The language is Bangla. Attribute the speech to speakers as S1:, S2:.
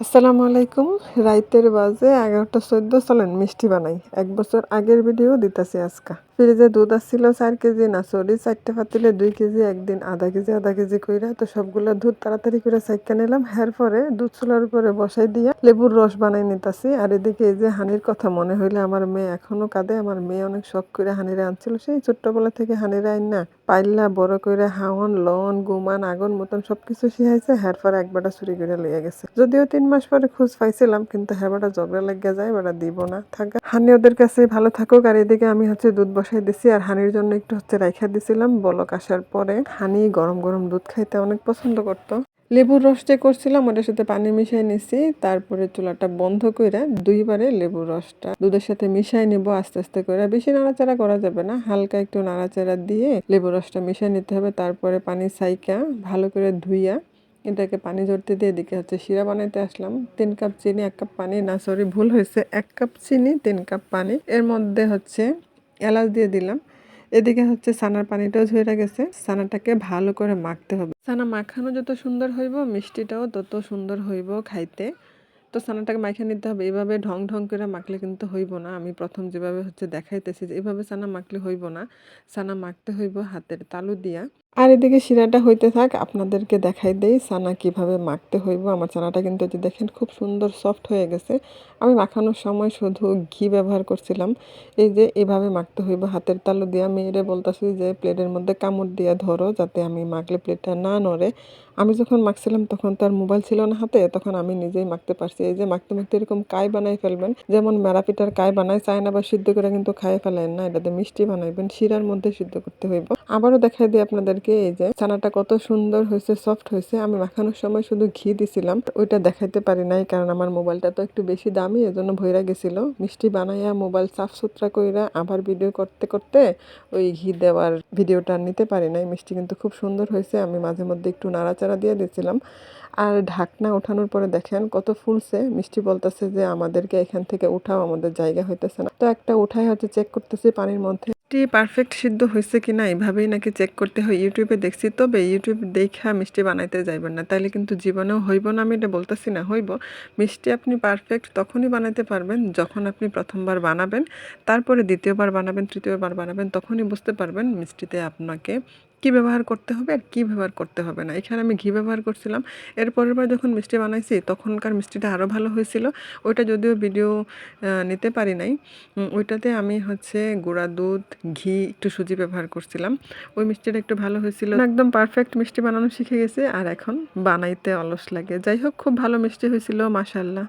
S1: আসসালামু আলাইকুম। রাইতের বাজে এগারোটা চোদ্দ। চলেন মিষ্টি বানাই। এক বছর আগের ভিডিও দিতেছি আজকা। ফ্রিজে দুধ আসছিল চার কেজি, না সরি চারটে পাতিলে দুই কেজি, একদিন আধা কেজি আধা কেজি কইরা তো সবগুলো দুধ তাড়াতাড়ি করে চাইকা নিলাম। হের পরে দুধ চুলার উপরে বসাই দিয়া লেবুর রস বানাই নিতাছি। আর এদিকে এই যে হানির কথা মনে হইলে আমার মেয়ে এখনও কাঁদে। আমার মেয়ে অনেক শখ করে হানিরে আনছিল। সেই ছোট্টবেলা থেকে হানিরে আইন না পাইল্লা, বড় করে হাওন, লন, গুমান, আগুন মতন সবকিছু শিখাইছে। হের পরে একবারটা চুরি করে লিয়ে গেছে। যদিও তিন মাস পরে খোঁজ পাইছিলাম, কিন্তু হ্যাঁ বেটা ঝগড়া লেগে যায় বেটা দিব না। থাকা হানি ওদের কাছে ভালো থাকুক। আর এদিকে আমি হচ্ছে দুধ বসাই দিছি আর হানির জন্য একটু হচ্ছে রাইখা দিছিলাম। বলক আসার পরে হানি গরম গরম দুধ খাইতে অনেক পছন্দ করতো। লেবুর রস যে করছিলাম ওটার সাথে পানি মিশাই নিছি, তারপরে চুলাটা বন্ধ করে দুইবারে লেবুর রসটা দুধের সাথে মিশাই নিব, আস্তে আস্তে করে বেশি নাড়াচাড়া করা যাবে না, হালকা একটু নাড়াচাড়া দিয়ে লেবুর রসটা মিশাই নিতে হবে, তারপরে পানি সাইকা ভালো করে ধুইয়া এটাকে পানি ঝরতে দিয়ে এদিকে হচ্ছে শিরা বানাইতে আসলাম। তিন কাপ চিনি, এক কাপ পানি, না সরি ভুল হয়েছে, এক কাপ চিনি, তিন কাপ পানি। এর মধ্যে হচ্ছে এলাচ দিয়ে দিলাম। এদিকে হচ্ছে সানার পানিটাও ঝরে গেছে। সানাটাকে ভালো করে মাখতে হবে। সানা মাখানো যত সুন্দর হইব, মিষ্টিটাও তত সুন্দর হইব খাইতে। তো সানাটাকে মাখে নিতে হবে। এভাবে ঢং ঢং করে মাখলে কিন্তু হইব না। আমি প্রথম যেভাবে হচ্ছে দেখাইতেছি যে এভাবে সানা মাখলে হইব না। সানা মাখতে হইব হাতের তালু দিয়া। আর এদিকে শিরাটা হইতে থাক, আপনাদেরকে দেখাই দেই সানা কীভাবে মাখতে হইব। আমার চানাটা কিন্তু যে দেখেন খুব সুন্দর সফট হয়ে গেছে। আমি মাখানোর সময় শুধু ঘি ব্যবহার করছিলাম। এই যে এভাবে মাখতে হইব, হাতের তালু দিয়া। মেয়েরে বলতেছি যে প্লেটের মধ্যে কামড় দিয়া ধরো যাতে আমি মাখলে প্লেটটা না নড়ে। আমি যখন মাখছিলাম তখন তার মোবাইল ছিল না হাতে, তখন আমি নিজেই মাখতে পারছি। এই যে মাখতে মাখতে এরকম কাই বানাই ফেলবেন, যেমন মেরাপিটার কাই বানায় চায়না বা সিদ্ধ করে কিন্তু খাই ফেলেন না। এটাতে মিষ্টি বানাইবেন, শিরার মধ্যে সিদ্ধ করতে হইব। আবারও দেখাই দিই আপনাদেরকে। এই যে ছানাটা কত সুন্দর হয়েছে সফট হয়েছে। আমি মাখানোর সময় শুধু ঘি দিছিলাম, ওইটা দেখাইতে পারি নাই কারণ আমার মোবাইলটা তো একটু বেশি দামি, এজন্য ভইরা গেছিল। মিষ্টি বানাইয়া মোবাইল সাফ সুতরা কইরা আবার ভিডিও করতে করতে ওই ঘি দেওয়ার ভিডিওটা নিতে পারি নাই। মিষ্টি কিন্তু খুব সুন্দর হয়েছে, আমি মাঝে মধ্যে একটু নাড়াচাড়া দিয়ে দিয়েছিলাম আর ঢাকনা ওঠানোর পরে দেখেন কত ফুলছে। মিষ্টি বলতেছে যে, আমাদেরকে এখান থেকে উঠাও, আমাদের জায়গা হইতেছে না। তো একটা উঠাই হচ্ছে চেক করতেছি পানির মধ্যে। মিষ্টি পারফেক্ট সিদ্ধ হয়েছে কি না এইভাবেই নাকি চেক করতে হয়। ইউটিউবে দেখছি তবে ইউটিউব দেখা মিষ্টি বানাইতে যাইবেন না। তাইলে কিন্তু জীবনেও হইব না, আমি এটা বলতেছি না, হইব। মিষ্টি আপনি পারফেক্ট তখনই বানাইতে পারবেন যখন আপনি প্রথমবার বানাবেন, তারপরে দ্বিতীয়বার বানাবেন, তৃতীয়বার বানাবেন, তখনই বুঝতে পারবেন মিষ্টিতে আপনাকে কি ব্যবহার করতে হবে আর কি ব্যবহার করতে হবে না। এখানে আমি ঘি ব্যবহার করছিলাম। এর পরের বার যখন মিষ্টি বানাইছি, তখনকার মিষ্টিটা আরও ভালো হয়েছিল। ওইটা যদিও ভিডিও নিতে পারি নাই। ওইটাতে আমি হচ্ছে গুঁড়া দুধ, ঘি একটু সুজি ব্যবহার করছিলাম। ওই মিষ্টিটা একটু ভালো হয়েছিল। একদম পারফেক্ট মিষ্টি বানানো শিখে গেছে। আর এখন বানাইতে অলস লাগে। যাই হোক, খুব ভালো মিষ্টি হয়েছিল মাসাল্লাহ